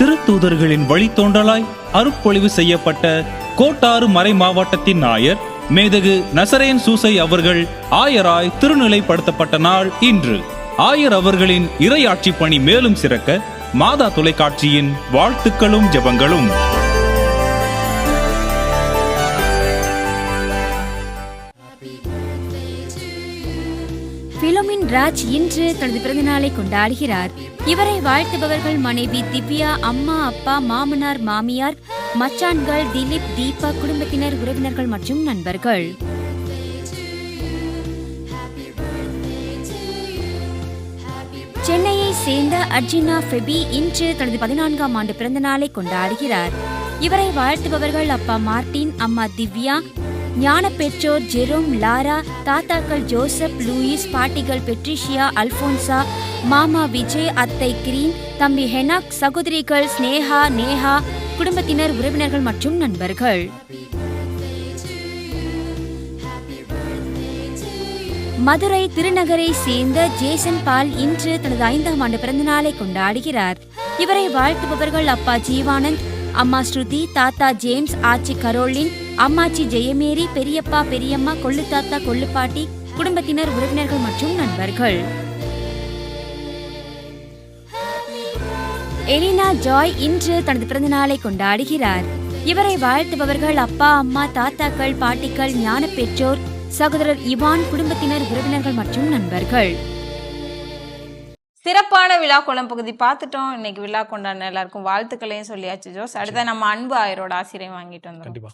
திருத்தூதர்களின் வழித்தோன்றலாய் அருட்பொழிவு செய்யப்பட்ட கோட்டாறு மறை மாவட்டத்தின் நாயர் மேதகு நசரேன் சூசை அவர்கள் ஆயராய் திருநிலைப்படுத்தப்பட்ட நாள் இன்று. ஆயர் அவர்களின் இறையாட்சி பணி மேலும் சிறக்க மாதா தொலைக்காட்சியின் வாழ்த்துக்களும் ஜெபங்களும். பிலோமின் ராஜ் இன்று தனது பிறந்த நாளை கொண்டாடுகிறார். இவரை வாழ்த்துபவர்கள் மனைவி திவ்யா அம்மா அப்பா மாமனார் மாமியார் மச்சான்கள் திலீப் தீபா குடும்பத்தினர் உறவினர்கள் மற்றும் நண்பர்கள். சென்னையை சேர்ந்த அர்ஜினா ஃபெபி இன்று தனது பதினான்காம் ஆண்டு பிறந்த நாளை கொண்டாடுகிறார். இவரை வாழ்த்துபவர்கள் அப்பா மார்ட்டின் அம்மா திவ்யா ஞான பெற்றோர் ஜெரோம் லாரா தாத்தாக்கள் ஜோசப் லூயிஸ் பாட்டிகள் பெட்ரிஷியா அல்போன்சா மாமா விஜய் அத்தை கிரீன் தம்பி ஹெனாக் சகோதரிகள் ஸ்னேகா நேஹா குடும்பத்தினர் உறவினர்கள் மற்றும் நண்பர்கள். மதுரை திருநகரை சேர்ந்த ஜேசன் பால் இன்று தனது ஐந்தாம் ஆண்டு பிறந்த நாளை கொண்டாடுகிறார். இவரை வாழ்த்துபவர்கள் அப்பா ஜீவானந்த் அம்மா ஸ்ருதி தாத்தா ஜேம்ஸ் ஆச்சி கரோலின் அம்மாச்சி ஜெயமேரி பெரியப்பா பெரியம்மா கொள்ளு தாத்தா கொள்ளுப்பாட்டி குடும்பத்தினர் உறவினர்கள் மற்றும் நண்பர்கள். எலினா ஜாய் இன்று தனது பிறந்த நாளை கொண்டாடுகிறார். இவரை வாழ்த்துபவர்கள் அப்பா அம்மா தாத்தாக்கள் பாட்டிகள் ஞான பெற்றோர் சகோதரர் இவான் குடும்பத்தினர் உறவினர்கள் மற்றும் நண்பர்கள். சிறப்பான விழா குளம் பகுதி பார்த்துட்டோம். இன்னைக்கு விழா கொண்டாடின எல்லாருக்கும் வாழ்த்துக்களையும் சொல்லியாச்சு ஜோஸ். அடுத்த நம்ம அன்பு ஆயரோட ஆசிரியம் வாங்கிட்டு வந்தோம் கண்டிப்பா.